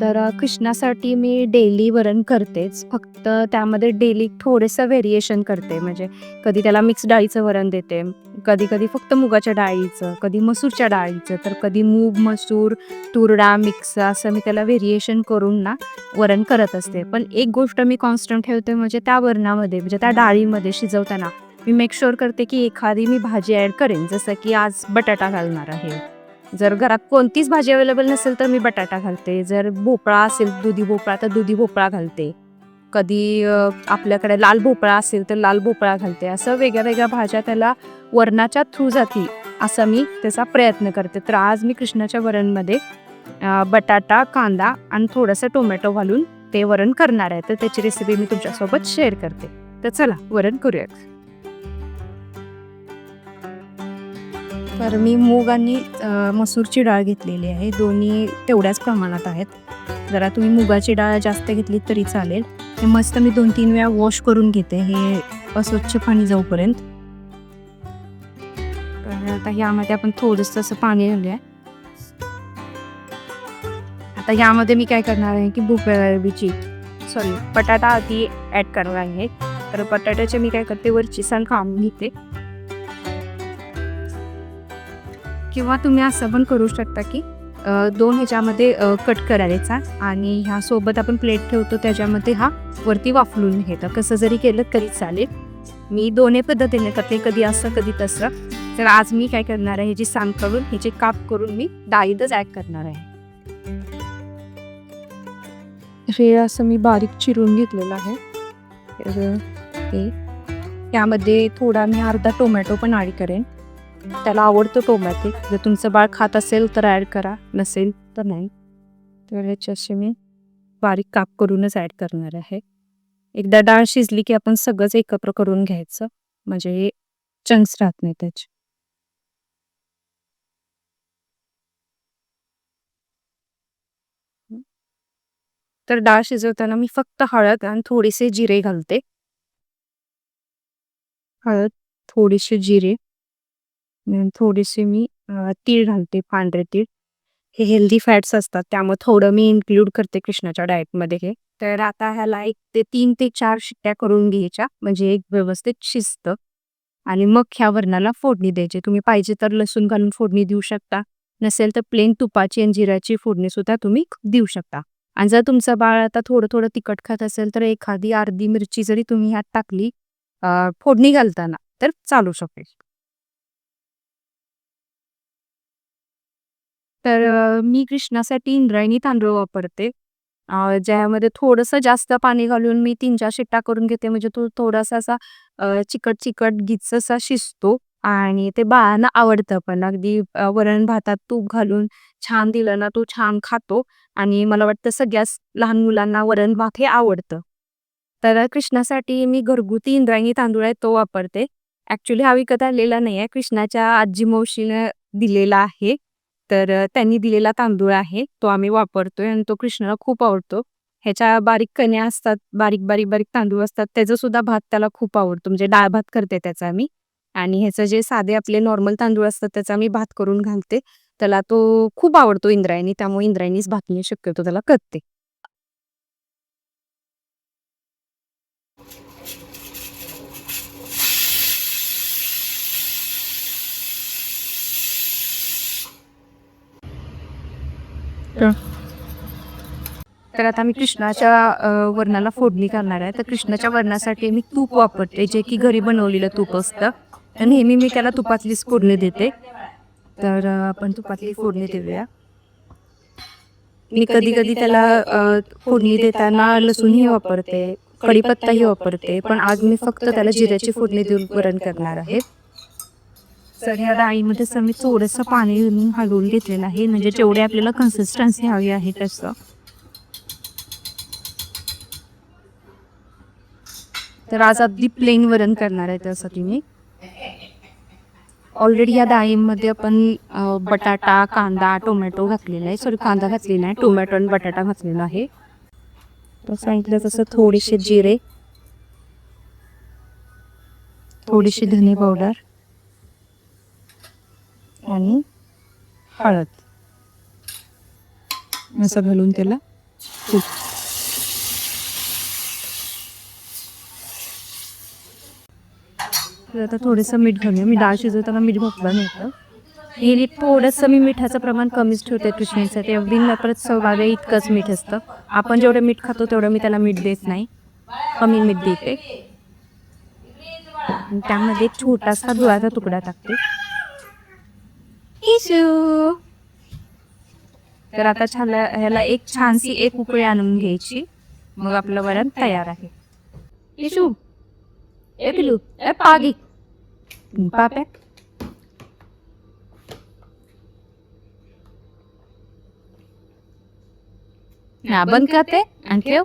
तर कृष्णासाठी मी डेली वरण करतेच. फक्त त्यामध्ये डेली थोडंसं व्हेरिएशन करते. म्हणजे कधी त्याला मिक्स डाळीचं वरण देते कधी कधी फक्त मुगाच्या डाळीचं कधी मसूरच्या डाळीचं तर कधी मूग मसूर तुरडा मिक्स असं मी त्याला व्हेरिएशन करून ना वरण करत असते. पण एक गोष्ट मी कॉन्स्टंट ठेवते म्हणजे त्या वरणामध्ये म्हणजे त्या डाळीमध्ये शिजवताना मी मेक शुअर करते की एखादी मी भाजी ॲड करेन. जसं की आज बटाटा घालणार आहे. जर घरात कोणतीच भाजी अवेलेबल नसेल तर मी बटाटा घालते. जर भोपळा असेल दुधी भोपळा तर दुधी भोपळा घालते. कधी आपल्याकडे लाल भोपळा असेल तर लाल भोपळा घालते. असं वेगळ्या वेगळ्या भाज्या त्याला वरणाच्या थ्रू जातील असा मी त्याचा प्रयत्न करते. तर आज मी कृष्णाच्या वरणमध्ये बटाटा कांदा आणि थोडंसं टोमॅटो घालून ते वरण करणार आहे. तर त्याची रेसिपी मी तुमच्यासोबत शेअर करते. तर चला वरण करूयात. तर मी मूग आणि मसूरची डाळ घेतलेली आहे. दोन्ही तेवढ्याच प्रमाणात आहेत. जरा तुम्ही मुगाची डाळ जास्त घेतली तरी चालेल. हे मस्त मी दोन तीन वेळा वॉश करून घेते. हे अस्वच्छ पाणी जाऊपर्यंत. आता ह्यामध्ये आपण थोडंसं असं पाणी घालूया आता यामध्ये मी काय करणार आहे की भोपळ्याची सॉरी बटाटा आधी ॲड करणार आहे. तर बटाट्याचे मी काय करते वरची सण काम घेते. किंवा तुम्ही असं पण करू शकता की दोन ह्याच्यामध्ये कट करायचा आणि ह्या सोबत आपण प्लेट ठेवतो त्याच्यामध्ये हा वरती वाफलून घेतं. कसं जरी केलं तरी चालेल. मी दोन्ही पद्धतीने करते कधी असं कधी तसं. तर आज मी काय करणार आहे ह्याची सांग करून ह्याचे काप करून मी डाळीतच ॲड करणार आहे. हे असं मी बारीक चिरून घेतलेलं आहे. तर यामध्ये थोडा मी अर्धा टोमॅटो पण ॲड करेन. त्याला आवडतो टोमॅटिक जर तुमचं बाळ खात असेल तर ॲड करा. नसेल तर नाही. तर ह्याच्याशी मी बारीक काप करूनच ॲड करणार आहे. एकदा डाळ शिजली की आपण सगळंच एकत्र करून घ्यायचं. म्हणजे चंक्स राहत नाही त्याचे. तर डाळ शिजवताना मी फक्त हळद आणि थोडेसे जिरे घालते. हळद थोडेसे जिरे. थोडेसे मी तीळ घालते पांढरे तीळ. हे हेल्दी फॅट्स असतात त्यामुळे थोडं मी इन्क्लूड करते कृष्णाच्या डाएटमध्ये हे. तर आता ह्याला एक ते तीन ते चार शिट्ट्या करून घ्यायच्या म्हणजे एक व्यवस्थित शिस्त आणि मग ह्या वरणाला फोडणी द्यायची. तुम्ही पाहिजे तर लसूण घालून फोडणी देऊ शकता. नसेल तर प्लेन तुपाची आणि जिऱ्याची फोडणी सुद्धा तुम्ही देऊ शकता. आणि जर तुमचं बाळ आता थोडं थोडं तिखट खात असेल तर एखादी अर्धी मिरची जरी तुम्ही ह्यात टाकली फोडणी घालताना तर चालू शकेल. तर मी कृष्णासाठी इंद्रायणी तांदूळ वापरते. ज्यामध्ये थोडंसं जास्त पाणी घालून मी तीन चार शिट्टा करून घेते. म्हणजे तो थोडासा असा चिकट चिकट गिच्च असा शिजतो आणि ते बाळांना आवडतं पण. अगदी वरण भातात तूप घालून छान दिलं ना तो छान खातो आणि मला वाटतं सगळ्याच लहान मुलांना वरण भात हे आवडतं. तर कृष्णासाठी मी घरगुती इंद्रायणी तांदूळ आहे तो वापरते. ॲक्च्युली हा विकत आलेला नाही आहे कृष्णाच्या आजी मावशीनं दिलेला आहे. तर अ, त्यांनी दिलेला तांदूळ आहे तो आम्ही वापरतोय आणि तो कृष्णाला खूप आवडतो. ह्याच्या बारीक कण्या असतात बारीक बारीक बारीक तांदूळ असतात त्याचा सुद्धा भात त्याला खूप आवडतो म्हणजे डाळ भात करते त्याचा मी आणि ह्याचं जे साधे आपले नॉर्मल तांदूळ असतात त्याचा मी भात करून घालते. त्याला तो खूप आवडतो इंद्रायणी त्यामुळे इंद्रायणीच भात मी शक्यतो त्याला करते. तर आता मी कृष्णाच्या वर्णाला वरणाला फोडणी करणार आहे. तर कृष्णाच्या वरणासाठी मी तूप वापरते जे की घरी बनवलेलं तूप असतं. तर नेहमी मी त्याला तुपातलीच फोडणी देते. तर आपण तुपातली फोडणी देऊया. मी कधी कधी त्याला फोडणी देताना लसूणही वापरते कढीपत्ताही वापरते पण आज मी फक्त त्याला जिऱ्याची फोडणी देऊन वरण करणार आहे. तर ह्या डाळीमध्ये असं मी थोडंसं पाणी घालून हलवून घेतलेलं आहे. म्हणजे जेवढे आपल्याला कन्सिस्टन्सी हवी आहे तसं. तर आज अगदी प्लेन वरण करणार आहे त्यासाठी मी ऑलरेडी या डाळीमध्ये आपण बटाटा कांदा टोमॅटो घातलेला आहे. सॉरी कांदा घातलेला आहे. टोमॅटो आणि बटाटा घातलेला आहे. तर सांगितलं तसं थोडेसे जिरे थोडीशी धने पावडर आणि हळद. असं घालून त्याला तर आता थोडंसं मीठ घालूया. मी डाळ शिजवताना मीठ घातलं नव्हतं हे थोडंसं मी मिठाचं प्रमाण कमीच ठेवते कृष्णीसाठी अगदी परत सव्वावे इतकंच मीठ असतं. आपण जेवढं मीठ खातो तेवढं मी त्याला मीठ देत नाही. कमी मीठ देते. त्यामध्ये छोटासा गुळाचा तुकडा टाकते. इशू तर आता छान ह्याला एक छानशी एक उकळी आणून घ्यायची. मग आपलं वरण तयार आहे. इशू ए पिलू ए पागी. पाप्या. ना बंद करते आणि ठेव.